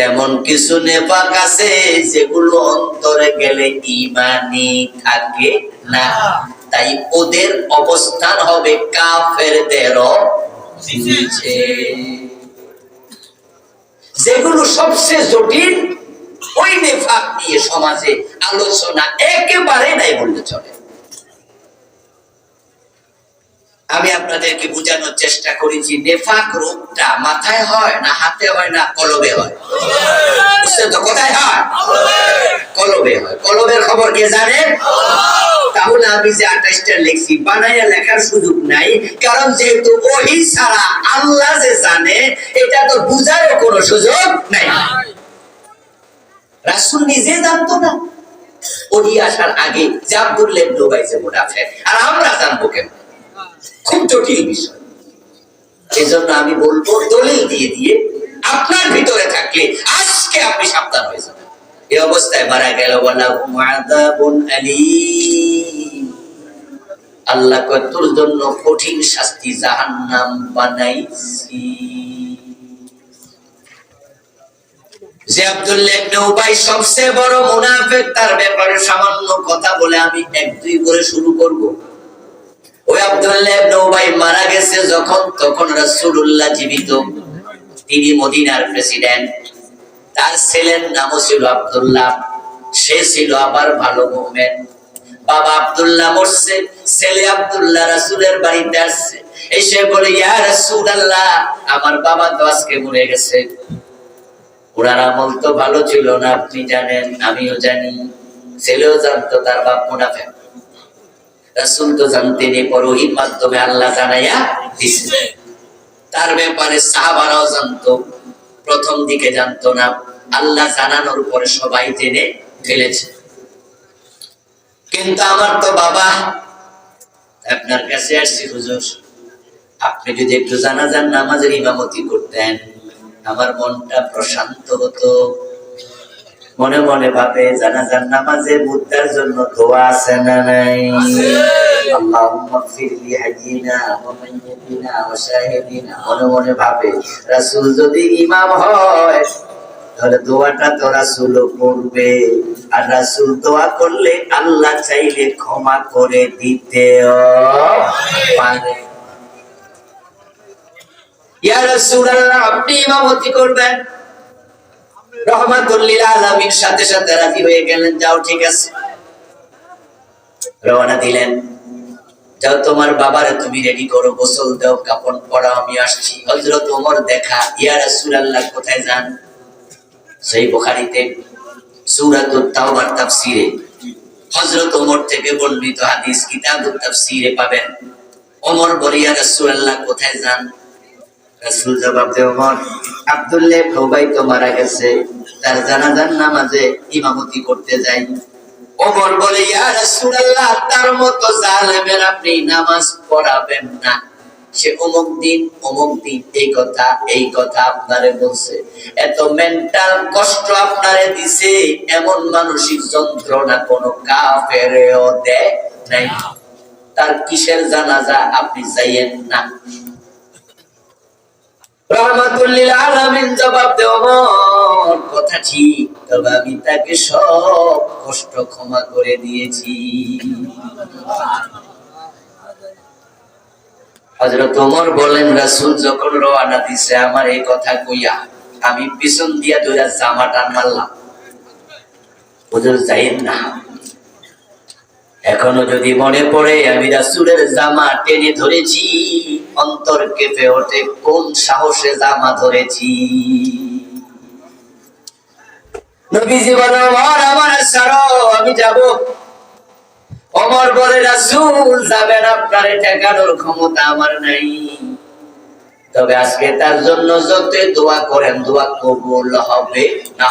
তেমন কিছু নেপাক আছে যেগুলো অন্তরে গেলে ইমানি থাকে না। তাই ওদের অবস্থান হবে কাফেরদেরও নিচে। যেগুলো সবচেয়ে জটিল, ওই নেফাক নিয়ে সমাজে আলোচনা একেবারে নাই বললে চলে। আমি আপনাদেরকে বোঝানোর চেষ্টা করেছি নেফাক রোগটা মাথায় হয় না হাতে হয় না কলবে হয়? তো কোথায়? হয়। কলবে হয়। কলবের খবর কে তাহলে আমি যে আঠাইশটা লিখছি, বানাইয়া লেখার সুযোগ নাই, কারণ যেহেতু ওহি ছাড়া আল্লাহ যে জানে, এটা তো বুঝারও কোনো সুযোগ নাই। রাসুল নিজে জানতো না। ওহি আসার আগে যে ইবনে উবাই যে আর আমরা জানব কেন খুব জটিল বিষয়। এজন্য আমি বলব, দলিল দিয়ে দিয়ে আপনার ভিতরে থাকলে আজকে আপনি সাবধান হয়ে যাবেন। এই অবস্থায় মারা গেল বলা আযাবুন আলীম। আল্লাহ কয় জন্য কঠিন শাস্তি জাহান্নাম বানাইছি। যে আব্দুল্লাহ ইবনে উবাই সবচেয়ে বড় মুনাফিক, তার ব্যাপারে সামান্য কথা বলে আমি এক দুই করে শুরু করব। ওই আব্দুল্লাহ মারা গেছে যখন, তখন জীবিত। তিনি মদিনার প্রেসিডেন্ট। তার ছেলের নামও ছিল আব্দুল্লাহ। সে ছিল আবার ভালো বাবা আব্দুল্লাহ মরছে, ছেলে আব্দুল্লাহ রাসূলের বাড়িতে আসছে। এসে বলে, ইয়া রাসূলুল্লাহ, আমার বাবা তো আজকে মরে গেছে। ওনার আমল তো ভালো ছিল না, আপনি জানেন, আমিও জানি। ছেলেও জানতো, তার বাপ মুনাফেক। রাসূল তো জানতেন এই পরোহিত মাধ্যমে আল্লাহ জানাইয়া দিছে। তার ব্যাপারে সাহাবারাও জানতো, প্রথম দিকে জানতো না, আল্লাহ জানানোর পরে সবাই জেনে ফেলেছে। কিন্তু আমার তো বাবা, আপনার কাছে আসছি হুজুর। আপনি যদি একটু জানাজান নামাজের ইমামতি করতেন, আমার মনটা প্রশান্ত হতো। মনে মনে ভাবে জানাজান নামাজে মুদ্রার জন্য দোয়া আছে না নাই? মনে মনে ভাবে রাসূল যদি ইমাম হয় তাহলে দোয়াটা তো রাসূল করবে। আর রাসূল দোয়া করলে আল্লাহ চাইলে ক্ষমা করে দিতেও পারে। ইয়া রাসূলুল্লাহ আপনি ইমামতি করবেন। রহমাতুল্লিল সাথে সাথে রাজি হয়ে গেলেন। যাও, ঠিক আছে। রওনা দিলেন। যাও, তোমার তুমি রেডি করো, গোসল দাও, কাপড় আমি আসছি। ওমর দেখা কোথায় যান? সেই বুখারীতে, সূরাতুত তাওবার তাফসীরে। হযরত ওমর থেকে বর্ণিত হাদিস, কিতাবুত তাফসীরে পাবেন। ওমর বলে, ইয়া রাসূলুল্লাহ, কোথায় যান? রাসূল জবাব দেয় ওমর আব্দুল্লাহ তো মারা গেছে। তার জানাজার নামাজে ইমামতি করতে যাই ওমর বলে, ইয়া রাসূলুল্লাহ, তার মতো জালেমের আপনি নামাজ পড়াবেন না। সে অমুক দিন অমুক দিন, এই কথা এই কথা আপনারে বলছে। এত মেন্টাল কষ্ট আপনারে দিছে, এমন মানসিক যন্ত্রণা কোন কাফেরেও দেয় নাই। তার কিসের জানাজা আপনি যাইয়েন না? রহমাতুল্লিল আলামিন জবাব কথা ঠিক, তবে আমি তাকে সব কষ্ট ক্ষমা করে দিয়েছি। হযরত ওমর বলেন রাসূল যখন রওনা দিছে, আমার এই কথা কইয়া আমি পিছন দিয়া দুইটা জামা টান মারলাম। হুজুর যাইন না। এখনও যদি মনে পড়ে, আমি রাসূলের জামা টেনে ধরেছি। অন্তর কেঁপে ওঠে, কোন সাহসে জামা ধরেছি? নবীজি বলে ওমর আমার ছাড়ো, আমি যাব। অমর বলে, রাসূল, যাবেন আপনারে ঠেকানোর ক্ষমতা আমার নাই। তবে আজকে তার জন্য যত দোয়া করেন, দোয়া কবুল হবে না।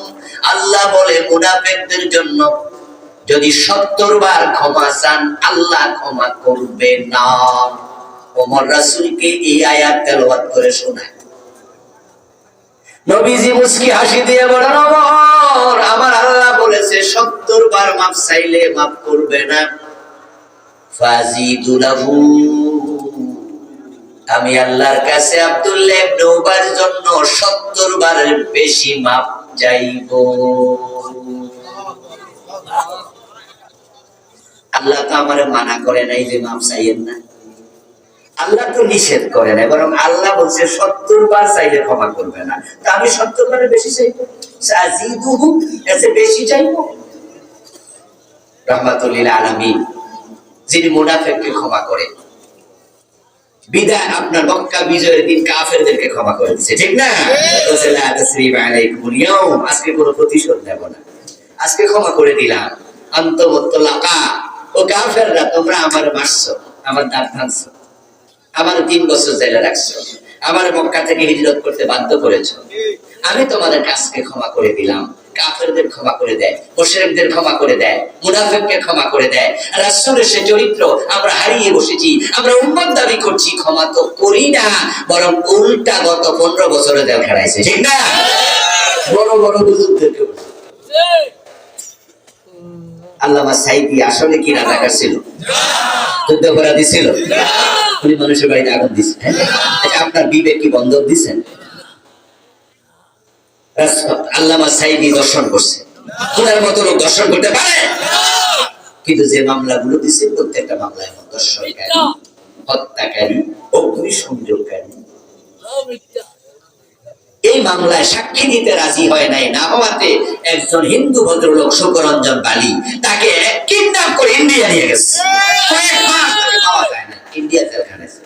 আল্লাহ বলে, মুনাফিকদের জন্য যদি সত্তর বার ক্ষমা চান, আল্লাহ ক্ষমা করবে না। ওমর রাসূলকে এই আয়াত তেলাওয়াত করে শোনায়। নবীজি মুস্কি হাসি দিয়ে বলেন, ওমর, আমার আল্লাহ বলেছে, সত্তর বার মাফ চাইলে মাফ করবে না। ফাজিদুলাহু আমি আল্লাহর কাছে আব্দুল্লাহ ইবনে উবার জন্য 70 বারের বেশি মাপ চাইব। আল্লাহ তো আমারে মানা করে নাই যে মাপ চাইয়েন না। আল্লাহ তো নিষেধ করে না বরং আল্লাহ বলছে, সত্তর বার চাইলে ক্ষমা করবে না। তা আমি সত্তর বারের বেশি চাইব? বেশি চাইব? রহমাতুল্লিল আলামিন, যিনি মুনাফেককে ক্ষমা করে বিদায় আপনার মক্কা বিজয়ের দিন কাফেরদেরকে ক্ষমা করে দিচ্ছে ঠিক না? আজকে কোনো প্রতিশোধ নেব না। আজকে ক্ষমা করে দিলাম। আন্তমত্তলাকা। ও কাফেররা তোমরা আমার মারছো আমার দাঁত ভাঙছো আমার তিন বছর জেলে রাখছো আমার মক্কা থেকে হিজরত করতে বাধ্য করেছ। আমি তোমাদের কাজকে ক্ষমা করে দিলাম। কাফেরদের ক্ষমা করে দেয় ক্ষমা করে দেয় ক্ষমা করে দেয়। রাসূলের সে চরিত্র আমরা হারিয়ে বসেছি, আমরা উম্মত দাবি করছি, ক্ষমা তো করি না, বরং উল্টা গত পনেরো বছরে ঠিক না? বড় বড় বুজুর্গদেরকে আল্লামা সাইদি আসলে কি যুদ্ধ উনি মানুষের বাড়িতে আগুন দিচ্ছে হ্যাঁ? আপনার বিবেক কি বন্ধক দিচ্ছেন আল্লামা দর্শন করছে। মতো লোক দর্শন করতে পারে? কিন্তু যে মামলাগুলো দিছে, প্রত্যেকটা এমন দর্শনকারী, হত্যাকারী এই মামলায় সাক্ষী দিতে রাজি হয় নাই, না হওয়াতে একজন হিন্দু ভদ্রলোক সুকরঞ্জন বালি তাকে কিডন্যাপ করে ইন্ডিয়া নিয়ে গেছে কয়েক মাস তাকে পাওয়া যায় না ইন্ডিয়া জেলখানায় ছিল।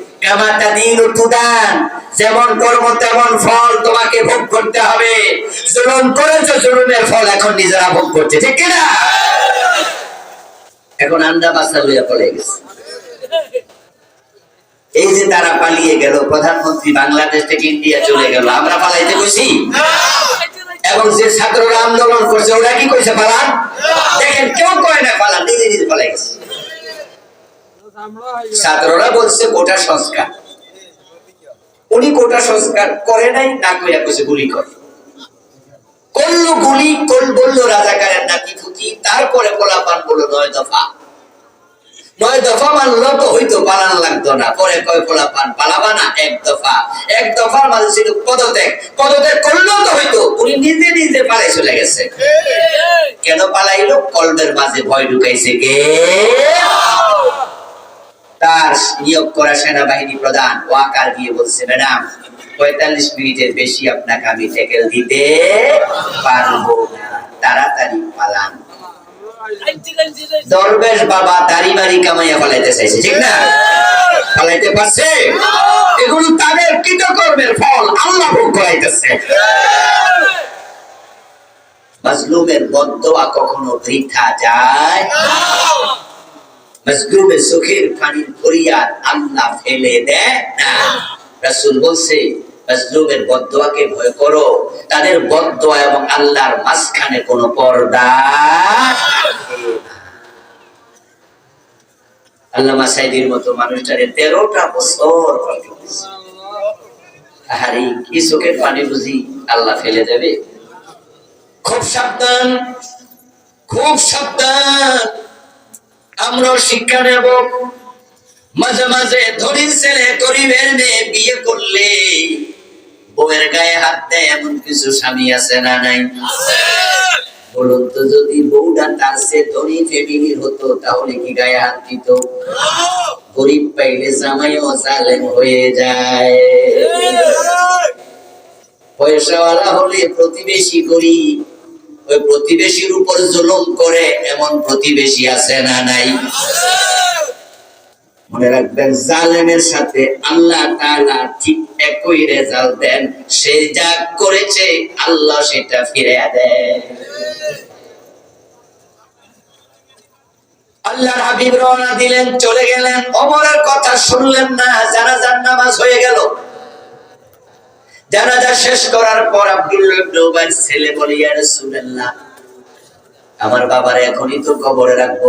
যেমন কর্ম তেমন ফল তোমাকে ভোগ করতে হবে। জুলুম করেছ, জুলুমের ফল এখন নিজেরা ভোগ করছে, ঠিক কিনা? এখন আন্ডা বাসা লইয়া পড়ে গেছে। এই যে তারা পালিয়ে গেল, প্রধানমন্ত্রী বাংলাদেশ থেকে ইন্ডিয়া চলে গেল, আমরা পালাইতে বসি এবং যে ছাত্ররা আন্দোলন করছে, ওরা কি কইছে পালান? দেখেন, কেউ কয় না পালান, নিজে নিজে পালাই গেছে। ছাত্ররা বলছে কোটা সংস্কার। উনি কোটা সংস্কার করে নাই না কইরা কইছে গুলি কর। করল গুলি কোল বলল রাজাকারের নাতি ফুটি তারপরে পোলাপান বলল নয় দফা। নয় দফা মানলো তো হইতো পালানো লাগতো না, পরে কয় পোলাপান, পালাবা না এক দফা। এক দফার মাঝে ছিল পদত্যাগ। পদত্যাগ করলেও তো হইতো, উনি নিজে নিজে পালাই চলে গেছে। কেন পালাইলো? কলবের মাঝে ভয় ঢুকাইছে কে? তার নিয়োগ করা সেনাবাহিনী প্রধান ওয়াকার দিয়ে বলছে, ম্যাডাম, পঁয়তাল্লিশ মিনিটের বেশি আপনাকে আমি টেকেল দিতে পারব তাড়াতাড়ি পালান। দরবেশ বাবা দাড়ি বাড়ি কামাইয়া পালাইতে চাইছে, ঠিক না? পালাইতে পারছে? এগুলো তাদের কৃতকর্মের ফল, আল্লাহ ভোগ করাইতেছে। মাজলুমের বদদোয়া কখনো বৃথা যায়? মজলুমের চোখের পানির ফরিয়াদ আল্লাহ ফেলে দেয় না। রাসূল বলছে, মজলুমের বদদোয়াকে ভয় করো। তাদের বদদোয়া এবং আল্লাহর মাঝখানে কোনো পর্দা আল্লামা সাইদির মতো মানুষটারে তেরোটা বছর। আহারে, কি চোখের পানি বুঝি আল্লাহ ফেলে দেবে? খুব সাবধান খুব সাবধান। আমরাও শিক্ষা নেব। মাঝে মাঝে ধরির ছেলে গরিবের মেয়ে বিয়ে করলে বউয়ের গায়ে হাত দেয় এমন কিছু স্বামী আছে না নাই? বলুন তো যদি বউটা তার সে ধনী ফ্যামিলির হতো তাহলে কি গায়ে হাত দিত? গরিব পাইলে জামাইও জালেম হয়ে যায়। পয়সাওয়ালা হলে প্রতিবেশী গরিব ওই প্রতিবেশীর উপর জুলুম করে এমন প্রতিবেশী আছে না নাই? মনে রাখবেন, জালেমের সাথে আল্লাহ তাআলা ঠিক একই রেজাল্ট দেন। সে যা করেছে, আল্লাহ সেটা ফিরে দেন। আল্লাহর হাবিব রওনা দিলেন, চলে গেলেন। অমরের কথা শুনলেন না, জানাজার নামাজ হয়ে গেল। জানাজা শেষ করার পর আব্দুল্লাহ ইবনে উবাইর ছেলে বলে, ইয়া রাসূলুল্লাহ, আমার বাবার এখনই তো কবরে রাখব।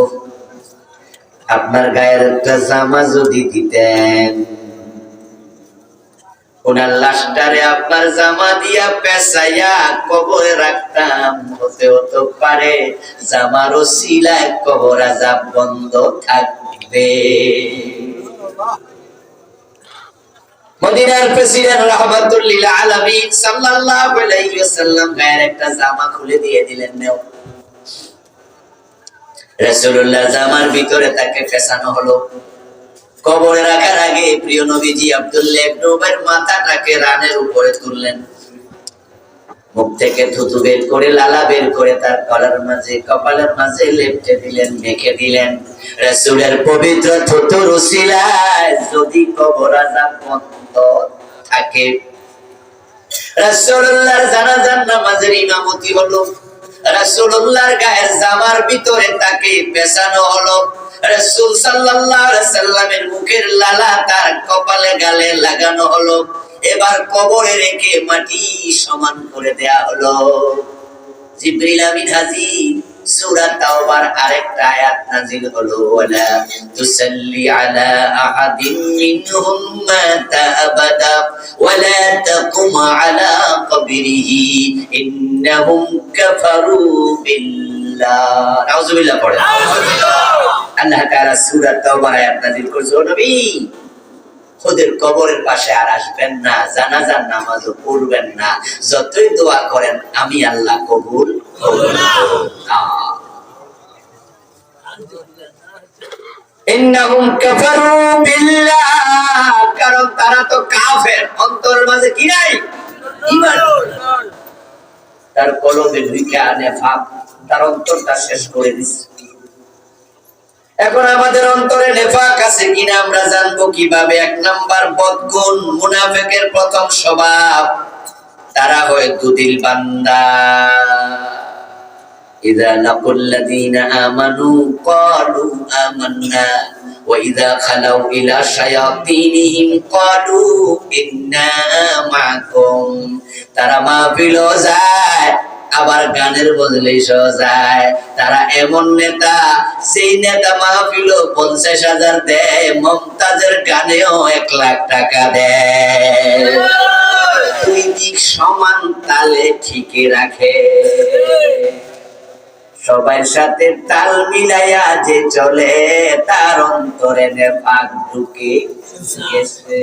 আপনার গায়ের একটা জামা যদি দিতেন। ওনার লাশটারে আপনার জামা দিয়া পেঁচাইয়া কবরে রাখতাম। হতে হতে পারে জামারও সিলায় কবর আজাব বন্ধ থাকবে। মদিনার প্রেসিডেন্ট রহমাতুল্লিল আলামিন সাল্লাল্লাহু আলাইহি ওয়াসাল্লাম গায়ের একটা জামা খুলে দিয়ে দিলেন, নেও। রাসূলুল্লাহ জামার ভিতরে তাকে ফেসানো হলো। কবরে রাখার আগে প্রিয় নবীজি আব্দুল্লাহ ইবনে মাথাটাকে রানের উপরে তুললেন। মুখ থেকে থুতু বের করে লালা বের করে তার গলার মাঝে, কপালের মাঝে লেপটে দিলেন, মেখে দিলেন। রাসূলের পবিত্র থুতুর উসিলায় যদি কবর আযাব বন্ধ থাকে। জানাজার নামাজের ইমামতি হলো। গায়ের জামার ভিতরে তাকে পেছানো হলো। রাসূল সাল্লাল্লাহু আলাইহি সাল্লামের মুখের লালা তার কপালে গালে লাগানো হলো। এবার কবরে রেখে মাটি সমান করে দেয়া হলো। জিবরিল আমিন হাজির সূরা তাওবার আরেকটা আয়াত নাযিল হলো ওয়ালা তুসাল্লি আলা আহাদিন মিনহুম মাতা আবাদা ওয়ালা তাকুম আলা কবরিহি ইন্নাহুম কাফারু বিল্লাহ। নাউযুবিল্লাহ পড়ে। আল্লাহ তাআলা সূরা তাওবার আয়াত নাযিল করছে। ও নবী! ওদের কবরের পাশে আর আসবেন না, জানাজার নামাজও পড়বেন না। যতই দোয়া করেন, আমি আল্লাহ কবুল কারণ তারা তো কাফের। অন্তরের মাঝে কি নাই? তার কলবে ঢুকে আনে তার অন্তরটা শেষ করে দিচ্ছে। এখন আমাদের অন্তরে নেফাক আছে কিনা আমরা জানবো কিভাবে এক নাম্বার বদগুণ মুনাফেকের প্রথম স্বভাব তারা হয় দুদিল বান্দা إذا لقوا الذين آمنوا قالوا آمنا وإذا خلوا إلى شياطينهم قالوا إنا معكم তারা মাহফিল যায় আবার গানের বদলে যায় তারা এমন নেতা সেই নেতা মাহফিল পঞ্চাশ হাজার দেয়, মমতাজের গানেও এক লাখ টাকা দেয়। দুই সমান তালে ঠিকই রাখে। সবার সাথে তাল মিলাইয়া যে চলে, তার অন্তরে নেপাক ঢুকে গেছে।